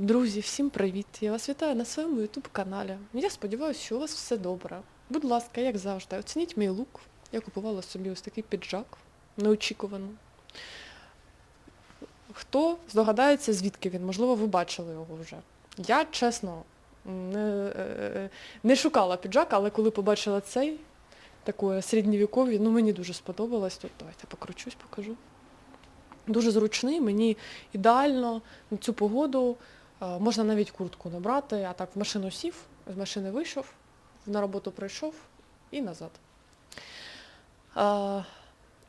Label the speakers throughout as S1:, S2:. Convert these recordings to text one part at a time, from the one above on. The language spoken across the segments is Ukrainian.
S1: Друзі, всім привіт! Я вас вітаю на своєму YouTube каналі. Я сподіваюся, що у вас все добре. Будь ласка, як завжди, оцініть мій лук. Я купувала собі ось такий піджак неочікувано. Хто здогадається, звідки він? Можливо, ви бачили його вже. Я, чесно, не, е, не шукала піджак, але коли побачила цей, такий середньовіковий, ну мені дуже сподобалось. Тут давайте покручусь, покажу. Дуже зручний, мені ідеально на цю погоду. Е, Можна навіть куртку набрати, а так в машину сів, з машини вийшов, на роботу прийшов і назад. Е,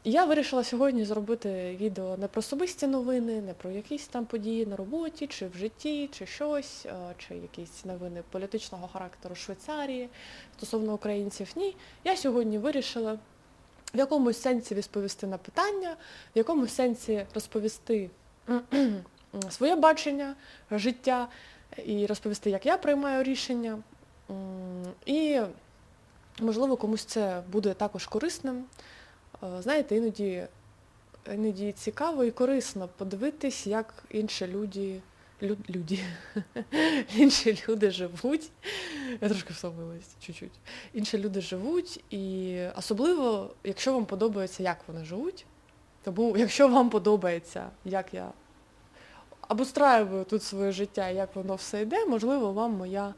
S1: Я вирішила сьогодні зробити відео не про особисті новини, не про якісь там події на роботі, чи в житті, чи щось, е, чи якісь новини політичного характеру Швейцарії стосовно українців. Ні. Я сьогодні вирішила в якомусь сенсі відповісти на питання, в якомусь сенсі розповісти своє бачення життя і розповісти, як я приймаю рішення. І, можливо, комусь це буде також корисним. Е, Знаєте, іноді, іноді цікаво і корисно подивитись, як інші люди, лю, люди, інші люди живуть. Я трошки втомилась чуть-чуть. Інші люди живуть, і особливо, якщо вам подобається, як вони живуть. Тому, якщо вам подобається, як я обустраюю тут своє життя, як воно все йде, можливо, вам моя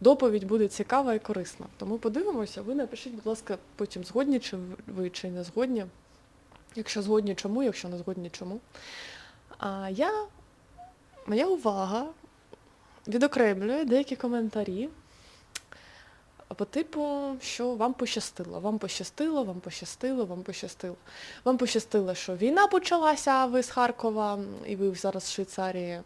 S1: доповідь буде цікава і корисна. Тому подивимося, ви напишіть, будь ласка, потім згодні чи ви чи не згодні. Якщо згодні, чому, якщо не згодні, чому. А я, моя увага відокремлює деякі коментарі по типу, що вам пощастило, вам пощастило, вам пощастило, вам пощастило. Вам пощастило, що війна почалася, а ви з Харкова, і ви зараз в Швейцарії.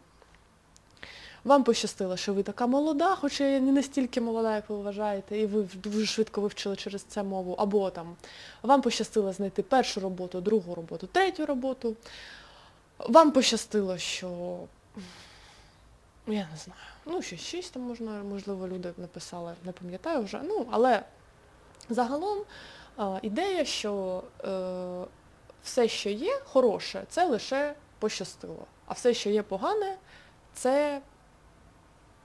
S1: Вам пощастило, що ви така молода, хоча я не настільки молода, як ви вважаєте, і ви дуже швидко вивчили через це мову. Або там вам пощастило знайти першу роботу, другу роботу, третю роботу. Вам пощастило, що я не знаю. Ну, ще щось там можна, можливо, люди написали, не пам'ятаю вже. Ну, але загалом ідея, що е, все, що є хороше, це лише пощастило. А все, що є погане, це,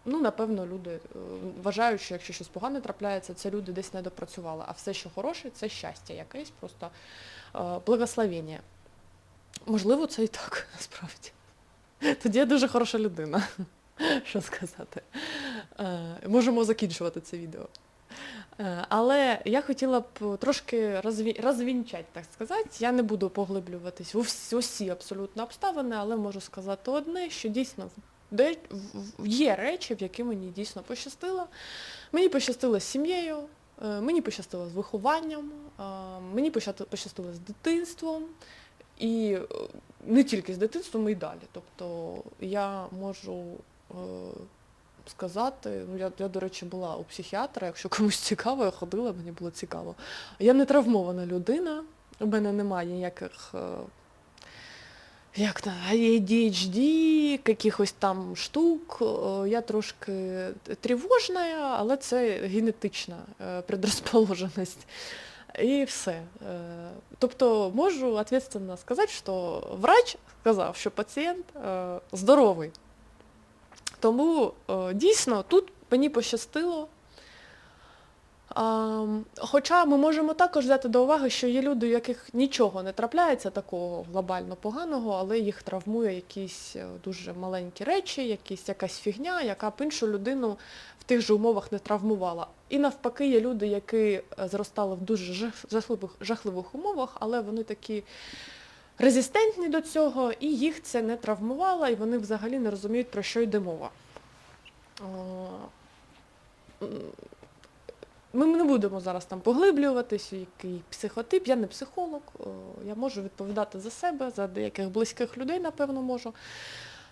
S1: ну, напевно, люди е, вважають, що якщо щось погане трапляється, це люди десь не допрацювали. А все, що хороше, це щастя якесь, просто е, благословення. Можливо, це і так, насправді. Тоді я дуже хороша людина. Що сказати? Е, Можемо закінчувати це відео. Е, Але я хотіла б трошки розві... розвінчати, так сказати. Я не буду поглиблюватись в усі, абсолютно обставини, але можу сказати одне, що дійсно є речі, в які мені дійсно пощастило. Мені пощастило з сім'єю, е, мені пощастило з вихованням, мені пощастило з дитинством. І не тільки з дитинством, і далі. Тобто я можу сказати, ну я, я, до речі, була у психіатра, якщо комусь цікаво, я ходила, мені було цікаво. Я не травмована людина, у мене немає ніяких. е, Як на ADHD, якихось там штук. Е, Я трошки тривожна, але це генетична е, предрозположеність. І все. Е, Тобто можу ответственно сказати, що врач сказав, що пацієнт е, здоровий. Тому е, дійсно тут мені пощастило. Хоча ми можемо також взяти до уваги, що є люди, у яких нічого не трапляється такого глобально поганого, але їх травмує якісь е, дуже маленькі речі, якісь, якась фігня, яка б іншу людину в тих же умовах не травмувала. І навпаки, є люди, які е, зростали в дуже жахливих, жахливих умовах, але вони такі резистентні до цього, і їх це не травмувало, і вони взагалі не розуміють, про що йде мова. Ми не будемо зараз там поглиблюватись, який психотип, я не психолог, я можу відповідати за себе, за деяких близьких людей, напевно, можу.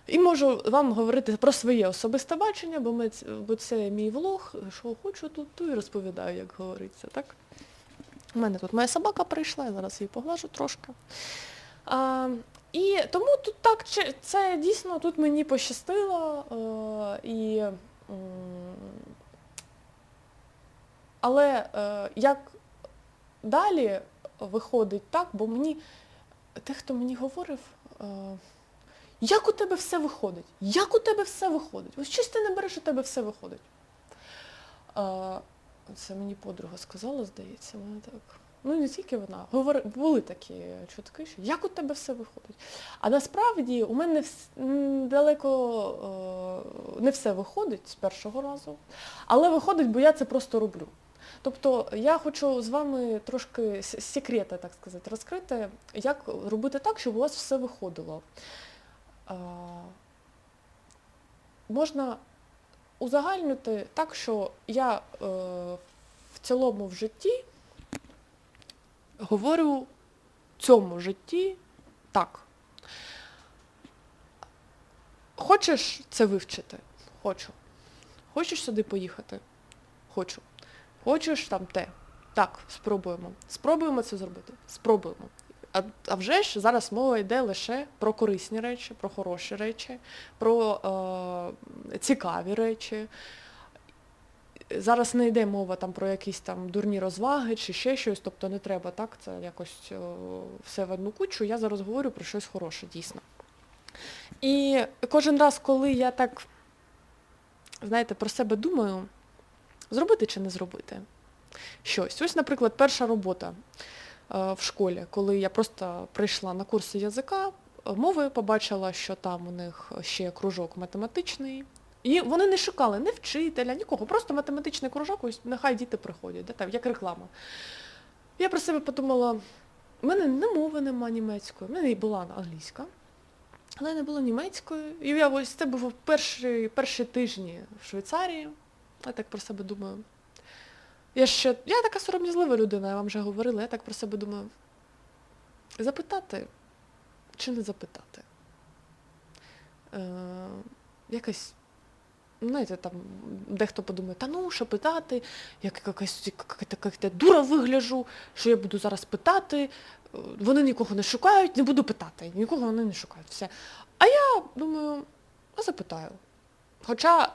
S1: І можу вам говорити про своє особисте бачення, бо, ми, бо це мій влог, що хочу тут, то і розповідаю, як говориться, так? У мене тут моя собака прийшла, я зараз її поглажу трошки. І тому тут так, це дійсно тут мені пощастило. Е, і, але е, як далі виходить так, бо мені, те, хто мені говорив, е, Як у тебе все виходить? Як у тебе все виходить? Ось щось ти не береш, у тебе все виходить. Це мені подруга сказала, здається, вона так. Ну, не тільки вона. Говори, були такі чутки, що як у тебе все виходить. А насправді у мене далеко е, не все виходить з першого разу, але виходить, бо я це просто роблю. Тобто я хочу з вами трошки секрети, так сказати, розкрити, як робити так, щоб у вас все виходило. А, можна узагальнити так, що я е, в цілому в житті говорю в цьому житті так. Хочеш це вивчити? Хочу. Хочеш сюди поїхати? Хочу. Хочеш там те? Так, спробуємо. Спробуємо це зробити. Спробуємо. А, а вже ж зараз мова йде лише про корисні речі, про хороші речі, про е, цікаві речі. Зараз не йде мова там про якісь там дурні розваги чи ще щось, тобто не треба так, це якось е, все в одну кучу. Я зараз говорю про щось хороше, дійсно. І кожен раз, коли я так, знаєте, про себе думаю, зробити чи не зробити щось. Ось, наприклад, перша робота е, в школі, коли я просто прийшла на курси язика, мови, побачила, що там у них ще кружок математичний. І вони не шукали ні вчителя, нікого, просто математичний кружок, ось нехай діти приходять, да, там, як реклама. Я про себе подумала, в мене не мови нема німецької, в мене і була англійська, але не було німецької. І я ось це був перші, перші тижні в Швейцарії. Я так про себе думаю. Я ще, я така сором'язлива людина, я вам вже говорила, я так про себе думаю. Запитати чи не запитати? Е, якась, знаєте, там дехто подумає, та ну, що питати, як якась як, як, дура вигляжу, що я буду зараз питати, вони нікого не шукають, не буду питати, нікого вони не шукають. Все. А я думаю, а запитаю. Хоча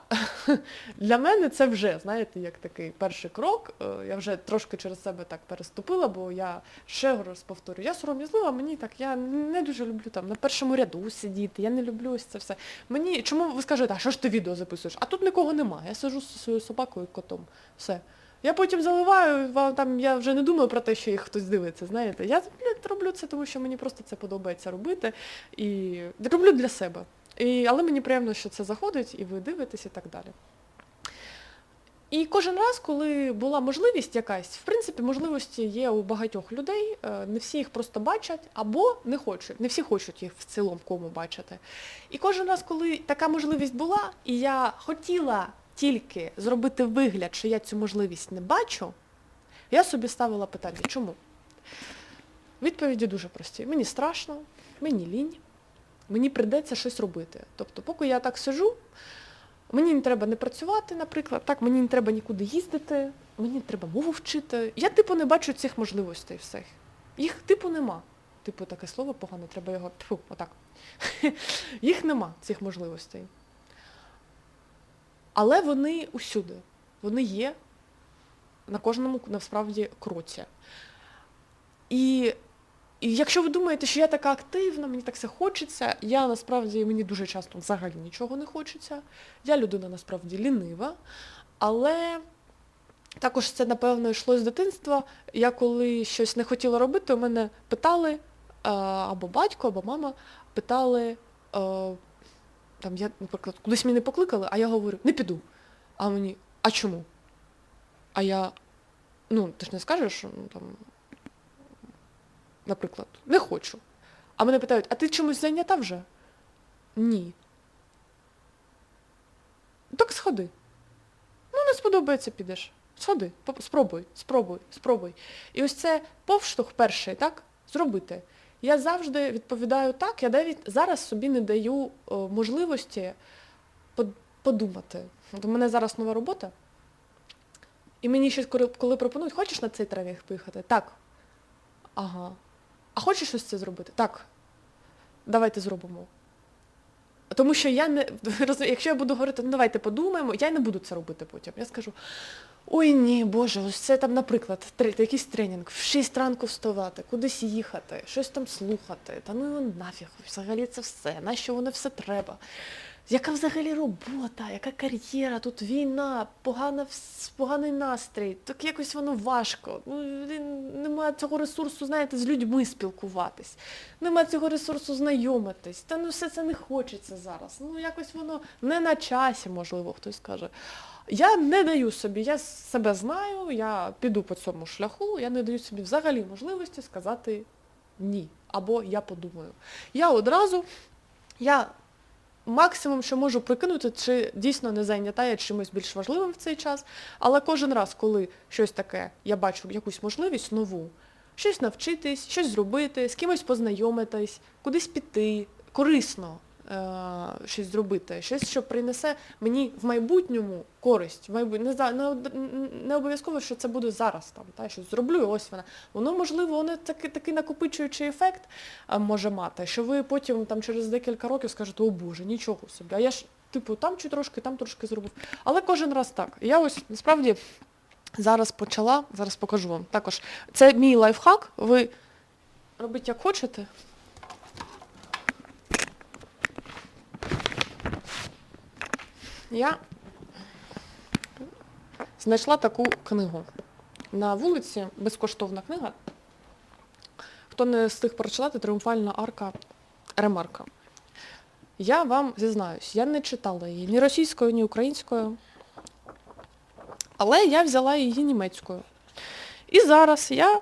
S1: для мене це вже, знаєте, як такий перший крок. Е, Я вже трошки через себе так переступила, бо я ще раз повторюю, я сором'язлива, мені так, я не дуже люблю там на першому ряду сидіти, я не люблю ось це все. Мені, чому ви скажете, а що ж ти відео записуєш? А тут нікого немає, я сижу зі своєю собакою і котом. Все. Я потім заливаю, там я вже не думаю про те, що їх хтось дивиться, знаєте. Я роблю це, тому що мені просто це подобається робити. І роблю для себе. І, але мені приємно, що це заходить, і ви дивитесь і так далі. І кожен раз, коли була можливість якась, в принципі, можливості є у багатьох людей, е, не всі їх просто бачать або не хочуть, не всі хочуть їх в цілому кому бачити. І кожен раз, коли така можливість була, і я хотіла тільки зробити вигляд, що я цю можливість не бачу, я собі ставила питання, чому? Відповіді дуже прості. Мені страшно, мені лінь, мені прийдеться щось робити. Тобто, поки я так сижу, мені не треба не працювати, наприклад, так, мені не треба нікуди їздити, мені не треба мову вчити. Я, типу, не бачу цих можливостей всіх. Їх, типу, нема. Типу, таке слово погане, треба його. Тьфу, отак. Їх нема, цих можливостей. Але вони усюди. Вони є на кожному насправді кроці. І, і якщо ви думаєте, що я така активна, мені так все хочеться, я насправді мені дуже часто взагалі нічого не хочеться. Я людина насправді лінива, але також це, напевно, йшло з дитинства. Я коли щось не хотіла робити, у мене питали, е, або батько, або мама питали, е, там я, наприклад, кудись мене покликали, а я говорю, не піду. А мені, а чому? А я, ну, ти ж не скажеш, ну, там, наприклад, не хочу. А мене питають, а ти чомусь зайнята вже? Ні. Так сходи. Ну, не сподобається, підеш. Сходи, спробуй, спробуй, спробуй. І ось це повштовх перший, так? Зробити. Я завжди відповідаю так, я навіть зараз собі не даю можливості подумати. От у мене зараз нова робота, і мені коли, коли пропонують, хочеш на цей тренінг поїхати? Так. Ага. А хочеш щось це зробити? Так. Давайте зробимо. Тому що я не якщо я буду говорити, ну давайте подумаємо, я не буду це робити потім. Я скажу, Ой ні, Боже, ось це там, наприклад, якийсь тренінг, в 6 ранку вставати, кудись їхати, щось там слухати, та ну його нафіг, взагалі це все, нащо воно все треба? Яка взагалі робота, яка кар'єра, тут війна, погана, поганий настрій, так якось воно важко. Ну, немає цього ресурсу, знаєте, з людьми спілкуватись, немає цього ресурсу знайомитись. Та ну все це не хочеться зараз. Ну якось воно не на часі, можливо, хтось каже. Я не даю собі, я себе знаю, я піду по цьому шляху, я не даю собі взагалі можливості сказати ні. Або я подумаю. Я одразу, я максимум, що можу прикинути, чи дійсно не зайнята я чимось більш важливим в цей час. Але кожен раз, коли щось таке, я бачу якусь можливість нову, щось навчитись, щось зробити, з кимось познайомитись, кудись піти, корисно щось зробити, щось, що принесе мені в майбутньому користь. В не, не, не обов'язково, що це буде зараз там, та, щось зроблю, і ось вона. Воно, можливо, воно такий, такий накопичуючий ефект може мати, що ви потім там через декілька років скажете, о Боже, нічого собі. А я ж, типу, там чи трошки, там трошки зробив. Але кожен раз так. Я ось насправді зараз почала, зараз покажу вам. Також це мій лайфхак. Ви робіть як хочете. Я знайшла таку книгу. На вулиці безкоштовна книга. Хто не встиг прочитати, тріумфальна арка Ремарка. Я вам зізнаюсь, я не читала її ні російською, ні українською. Але я взяла її німецькою. І зараз я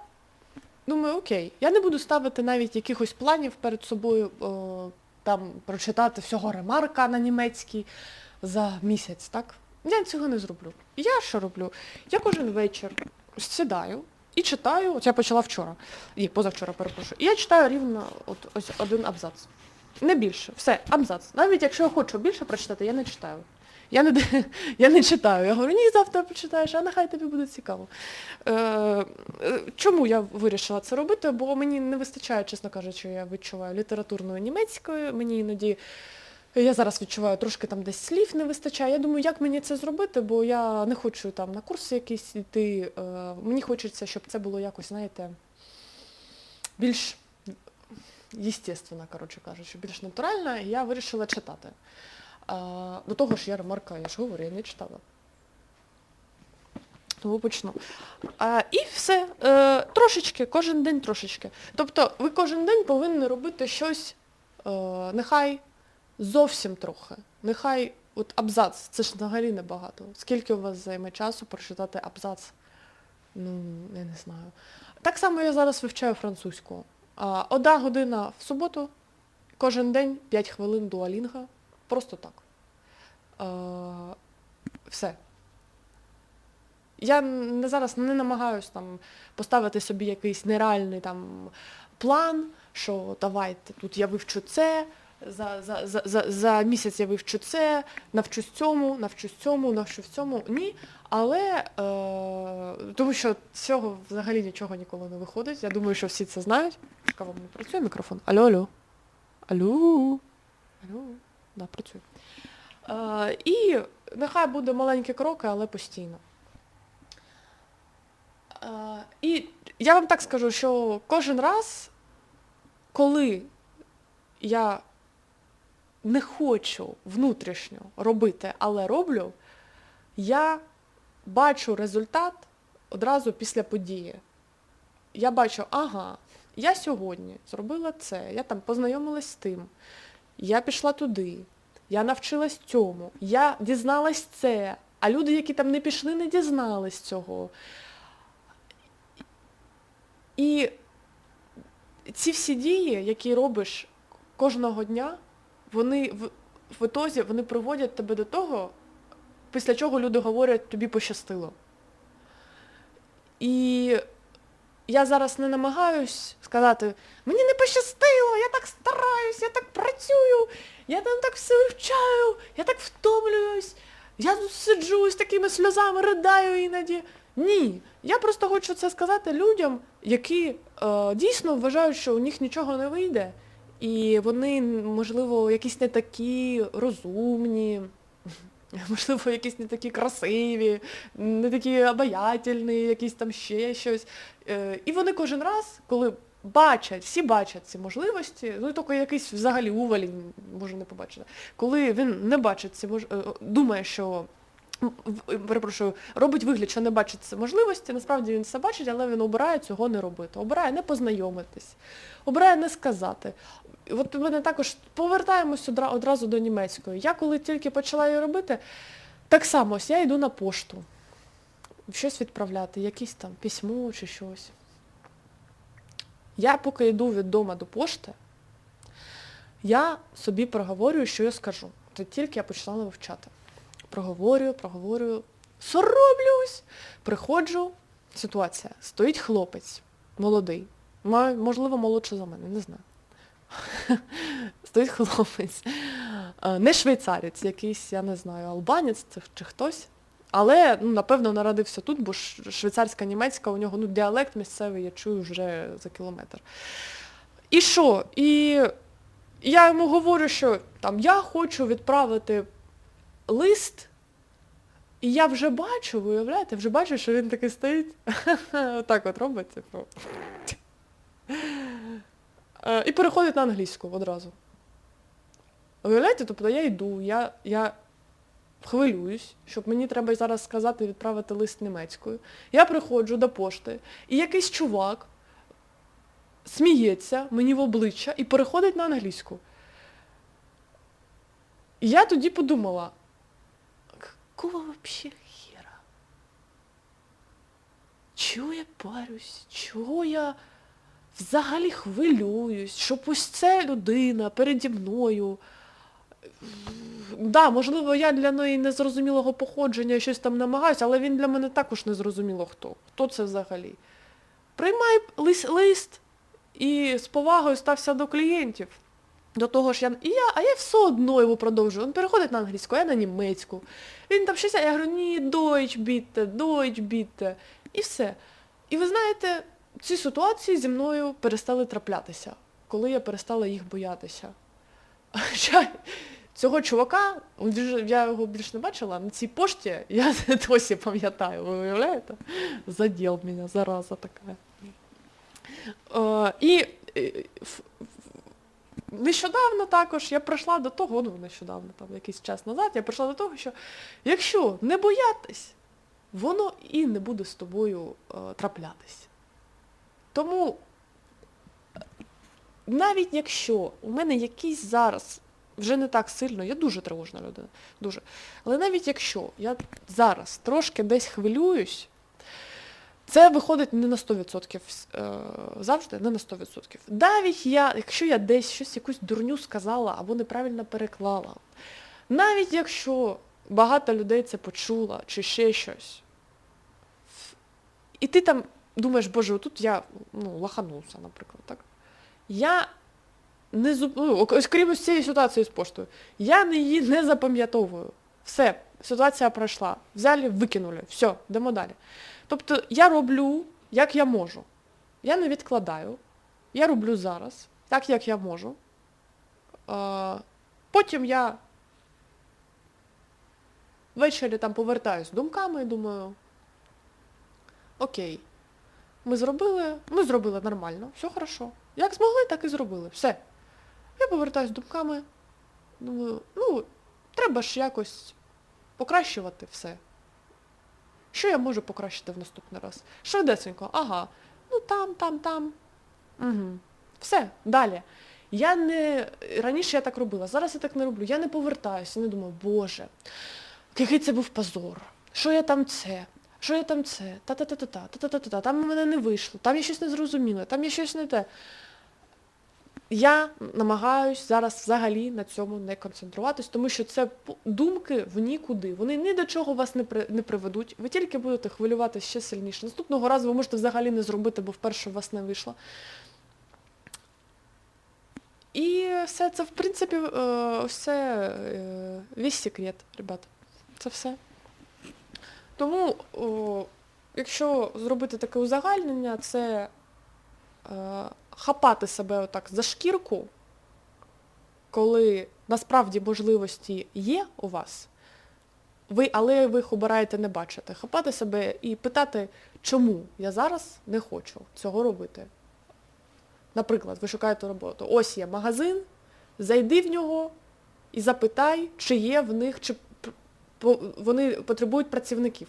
S1: думаю, окей, я не буду ставити навіть якихось планів перед собою о, там прочитати всього ремарка на німецькій за місяць, так? Я цього не зроблю. Я що роблю? Я кожен вечір сідаю і читаю, от я почала вчора, і позавчора перепрошую. І я читаю рівно от ось один абзац. Не більше. Все, абзац. Навіть якщо я хочу більше прочитати, я не читаю. Я не, я не читаю. Я говорю, ні, завтра почитаєш, а нехай тобі буде цікаво. Е, е, чому я вирішила це робити? Бо мені не вистачає, чесно кажучи, я відчуваю літературної німецької, мені іноді я зараз відчуваю, трошки там десь слів не вистачає. Я думаю, як мені це зробити, бо я не хочу там на курси якісь йти. Е, мені хочеться, щоб це було якось, знаєте, більш естественно, коротше кажучи, більш натурально, і я вирішила читати. До того ж, я ремарка, я ж говорю, я не читала. Тому почну. А, і все. Е, трошечки, кожен день трошечки. Тобто ви кожен день повинні робити щось, е, нехай зовсім трохи. Нехай от абзац, це ж взагалі небагато. Скільки у вас займе часу прочитати абзац? Ну, я не знаю. Так само я зараз вивчаю французьку. Одна година в суботу, кожен день 5 хвилин дуалінга. Просто так. Все. Я не зараз не намагаюсь там поставити собі якийсь нереальний там план, що давайте тут я вивчу це, за, за, за, за, за місяць я вивчу це, навчусь цьому, навчусь цьому, навчусь цьому. Ні. Але е, тому що цього взагалі нічого ніколи не виходить. Я думаю, що всі це знають. Цікаво, не працює мікрофон? Алло, алло. Алло. Алло. Да, працює. Е, і нехай буде маленькі кроки, але постійно. Е, і я вам так скажу, що кожен раз, коли я не хочу внутрішньо робити, але роблю, я бачу результат одразу після події. Я бачу, ага, я сьогодні зробила це, я там познайомилась з тим, я пішла туди, я навчилась цьому, я дізналась це, а люди, які там не пішли, не дізнались цього. І ці всі дії, які робиш кожного дня, вони в, в ітозі вони приводять тебе до того, після чого люди говорять, тобі пощастило. І я зараз не намагаюсь сказати, мені не пощастило, я так стараюсь, я так працюю, я там так все вивчаю, я так втомлююсь, я тут сиджу з такими сльозами, ридаю іноді. Ні. Я просто хочу це сказати людям, які е, дійсно вважають, що у них нічого не вийде. І вони, можливо, якісь не такі розумні, можливо, якісь не такі красиві, не такі обаятельні, якісь там ще щось. Е, І вони кожен раз, коли бачать, всі бачать ці можливості, ну тільки якийсь взагалі увалінь може не побачити. Коли він не бачить ці мож... е, думає, що перепрошую, робить вигляд, що не бачить можливості, насправді він все бачить, але він обирає цього не робити. Обирає не познайомитись, обирає не сказати. От мене також повертаємось одра- одразу до німецької. Я коли тільки почала її робити, так само ось я йду на пошту. Щось відправляти, якесь там письмо чи щось. Я поки йду від дому до пошти, я собі проговорюю, що я скажу. Це тільки я почала вивчати. Проговорюю, проговорюю, соромлюсь. Приходжу, ситуація. Стоїть хлопець, молодий, можливо, молодший за мене, не знаю. Стоїть хлопець. Е, Не швейцарець, якийсь, я не знаю, албанець чи хтось. Але, ну, напевно, народився тут, бо швейцарська німецька у нього ну, діалект місцевий, я чую вже за кілометр. І що? І я йому говорю, що там я хочу відправити лист, і я вже бачу, виявляєте, вже бачу, що він такий стоїть. Отак от робить, типу. Е, І переходить на англійську одразу. Уявляєте, тобто я йду, я, я хвилююсь, щоб мені треба зараз сказати відправити лист німецькою. Я приходжу до пошти, і якийсь чувак сміється мені в обличчя і переходить на англійську. І я тоді подумала, какого вообще хера? Чого я парюсь? Чого я взагалі хвилююсь, щоб ось ця людина переді мною. Да, можливо, я для неї незрозумілого походження щось там намагаюся, але він для мене також незрозуміло хто. Хто це взагалі? Приймай лист і з повагою стався до клієнтів. До того ж я. І я, а я все одно його продовжую. Він переходить на англійську, а я на німецьку. Він там щось, я говорю, ні, Deutsch bitte, Deutsch bitte. І все. І ви знаєте, ці ситуації зі мною перестали траплятися, коли я перестала їх боятися. Цього чувака, я його більш не бачила, на цій пошті я досі пам'ятаю, ви уявляєте? Заділ мене, зараза така. Е, і е, нещодавно також я прийшла до того, ну нещодавно, там якийсь час назад, я прийшла до того, що якщо не боятись, воно і не буде з тобою е, траплятись. Тому е, навіть якщо у мене якийсь зараз вже не так сильно, я дуже тривожна людина, дуже. Але навіть якщо я зараз трошки десь хвилююсь, це виходить не на 100% е, завжди, не на 100%. Навіть я, якщо я десь щось, якусь дурню сказала або неправильно переклала, навіть якщо багато людей це почула чи ще щось, і ти там думаєш, боже, отут я ну, лаханувся, наприклад, так? Я не зуп... ну, крім цієї ситуації з поштою, я її не запам'ятовую. Все, ситуація пройшла. Взяли, викинули. Все, йдемо далі. Тобто я роблю, як я можу. Я не відкладаю. Я роблю зараз, так, як я можу. Потім я ввечері там повертаюсь думками і думаю, окей, ми зробили, ми зробили нормально, все хорошо. Як змогли, так і зробили. Все. Я повертаюсь думками, думаю, ну, треба ж якось покращувати все. Що я можу покращити в наступний раз? Швидесенько, ага. Ну там, там, там. Угу. Все, далі. Я не. Раніше я так робила, зараз я так не роблю. Я не повертаюся, не думаю, боже, який це був позор. Що я там це? Що я там це? Та-та-та-та-та, та-та-та-та, там у мене не вийшло, там я щось не зрозуміла, там я щось не те. Я намагаюсь зараз взагалі на цьому не концентруватись, тому що це думки в нікуди. Вони ні до чого вас не, при, не приведуть. Ви тільки будете хвилюватися ще сильніше. Наступного разу ви можете взагалі не зробити, бо вперше у вас не вийшло. І все це, в принципі, е, все е, весь секрет, ребята. Це все. Тому, якщо зробити таке узагальнення, це е, хапати себе отак за шкірку, коли насправді можливості є у вас, ви, але ви їх обираєте не бачити. Хапати себе і питати, чому я зараз не хочу цього робити. Наприклад, ви шукаєте роботу. Ось є магазин, зайди в нього і запитай, чи є в них, чи вони потребують працівників.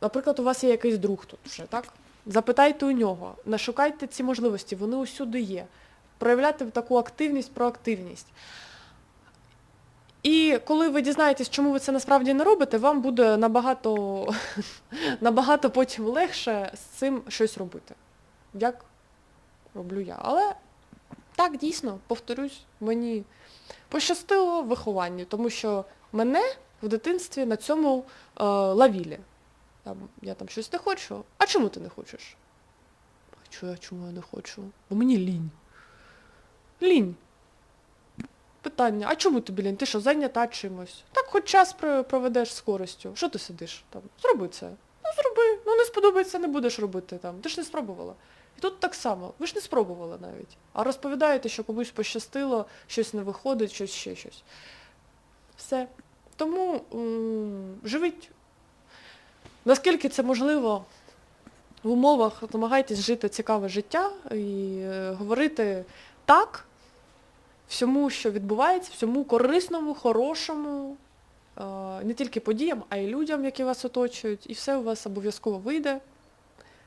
S1: Наприклад, у вас є якийсь друг тут вже, так? Запитайте у нього, нашукайте ці можливості, вони усюди є. Проявляти таку активність, проактивність. І коли ви дізнаєтесь, чому ви це насправді не робите, вам буде набагато, набагато потім легше з цим щось робити. Як роблю я. Але так, дійсно, повторюсь, мені пощастило в вихованні, тому що мене в дитинстві на цьому е, лавілі. Там, я там щось не хочу. А чому ти не хочеш? Хочу я, чому я не хочу? Бо мені лінь. Лінь. Питання, а чому тобі лінь? Ти що, зайнята чимось? Так хоч час проведеш з користю. Що ти сидиш там? Зроби це. Ну зроби. Ну не сподобається, не будеш робити там. Ти ж не спробувала. І тут так само. Ви ж не спробували навіть. А розповідаєте, що комусь пощастило, щось не виходить, щось ще щось. Все. Тому м, живіть. Наскільки це можливо в умовах, намагайтесь жити цікаве життя і е, говорити так всьому, що відбувається, всьому корисному, хорошому, е, не тільки подіям, а й людям, які вас оточують, і все у вас обов'язково вийде.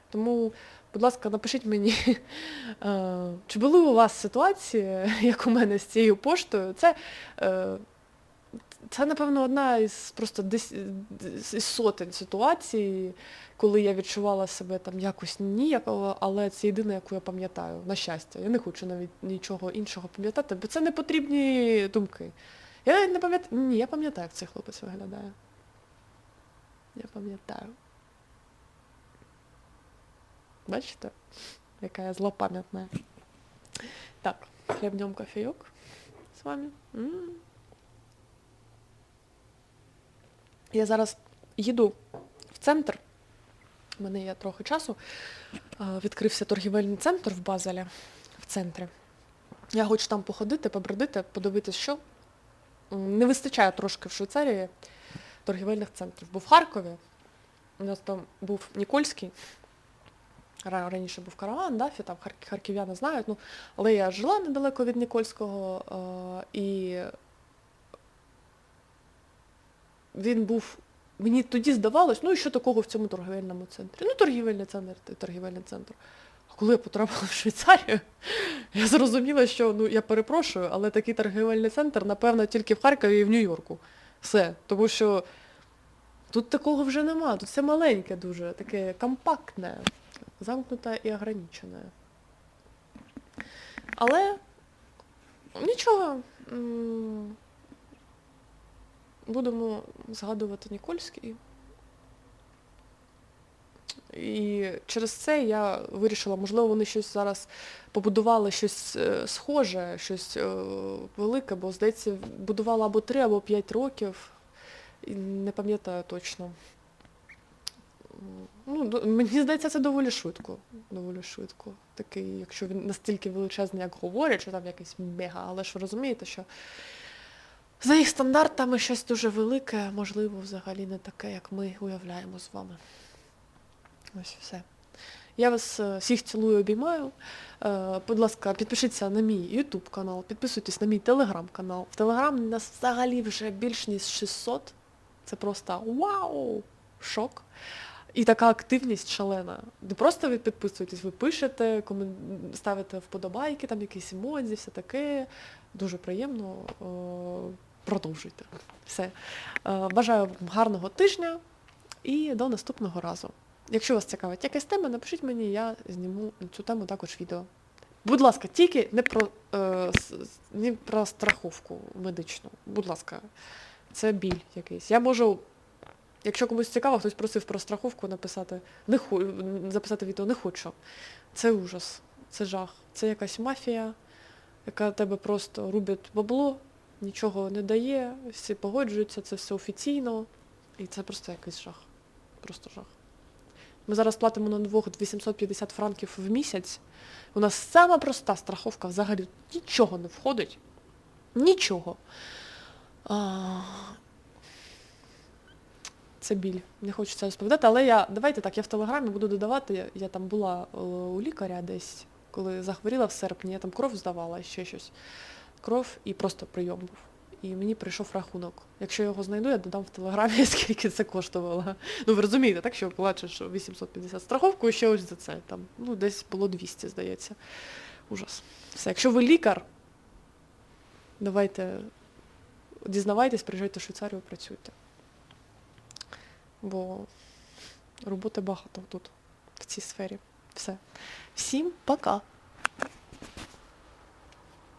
S1: Тому, будь ласка, напишіть мені, е, чи були у вас ситуації, як у мене з цією поштою. Це, це напевно, одна із просто десь із сотень ситуацій, коли я відчувала себе там якось ніяково, але це єдине, яку я пам'ятаю, на щастя. Я не хочу навіть нічого іншого пам'ятати, бо це не потрібні думки. Я не пам'ятаю. Ні, я пам'ятаю, як цей хлопець виглядає. Я пам'ятаю. Бачите, яка я злопам'ятна. Так, хлебнем кофейок з вами. М. Я зараз їду в центр. У мене є трохи часу. Відкрився торгівельний центр в Базелі, в центрі. Я хочу там походити, побродити, подивитися, що. Не вистачає трошки в Швейцарії торгівельних центрів. Бо в Харкові у нас там був Нікольський, раніше був караван, да, там харків'яни знають, ну, але я жила недалеко від Нікольського, і він був. Мені тоді здавалось, ну і що такого в цьому торгівельному центрі? Ну, торгівельний центр, торгівельний центр. А коли я потрапила в Швейцарію, я зрозуміла, що ну я перепрошую, але такий торгівельний центр, напевно, тільки в Харкові і в Нью-Йорку. Все. Тому що тут такого вже нема. Тут все маленьке дуже, таке компактне, замкнуте і ограничене. Але нічого. Будемо згадувати Нікольський. І через це я вирішила, можливо, вони щось зараз побудували щось е, схоже, щось е, велике, бо, здається, будувала або 3, або 5 років. І не пам'ятаю точно. Ну, мені здається, це доволі швидко. Доволі швидко. Такий, якщо він настільки величезний, як говорять, що там якийсь мега, але ж ви розумієте, що за їх стандартами щось дуже велике, можливо, взагалі не таке, як ми уявляємо з вами. Ось все. Я вас е, всіх цілую, обіймаю. Е, Будь ласка, підпишіться на мій YouTube канал, підписуйтесь на мій Telegram канал. В Telegram нас взагалі вже більш ніж 600. Це просто вау! Шок. І така активність шалена. Не просто ви підписуєтесь, ви пишете, ставите вподобайки, там якісь емодзі, все таке. Дуже приємно. Продовжуйте. Все. Е, Бажаю вам гарного тижня і до наступного разу. Якщо вас цікавить якась тема, напишіть мені, я зніму цю тему також відео. Будь ласка, тільки не про, е, не про страховку медичну. Будь ласка, це біль якийсь. Я можу, якщо комусь цікаво, хтось просив про страховку написати, не ху, записати відео, не хочу. Це ужас, це жах. Це якась мафія, яка тебе просто рубить бабло, нічого не дає, всі погоджуються, це все офіційно. І це просто якийсь жах. Просто жах. Ми зараз платимо на двох 850 франків в місяць. У нас сама проста страховка взагалі нічого не входить. Нічого. А, Це біль. Не хочу це розповідати, але я. Давайте так, я в телеграмі буду додавати. Я, там була е, у лікаря десь, коли захворіла в серпні, я там кров здавала, ще щось. Кров і просто прийом був. І мені прийшов рахунок. Якщо я його знайду, я додам в телеграмі, скільки це коштувало. Ну ви розумієте, так що плачеш 850 страховку і ще ось за це. Там, ну, десь було 200, здається. Ужас. Все, якщо ви лікар, давайте дізнавайтесь, приїжджайте в Швейцарію, працюйте. Бо роботи багато тут, в цій сфері. Все. Всім пока!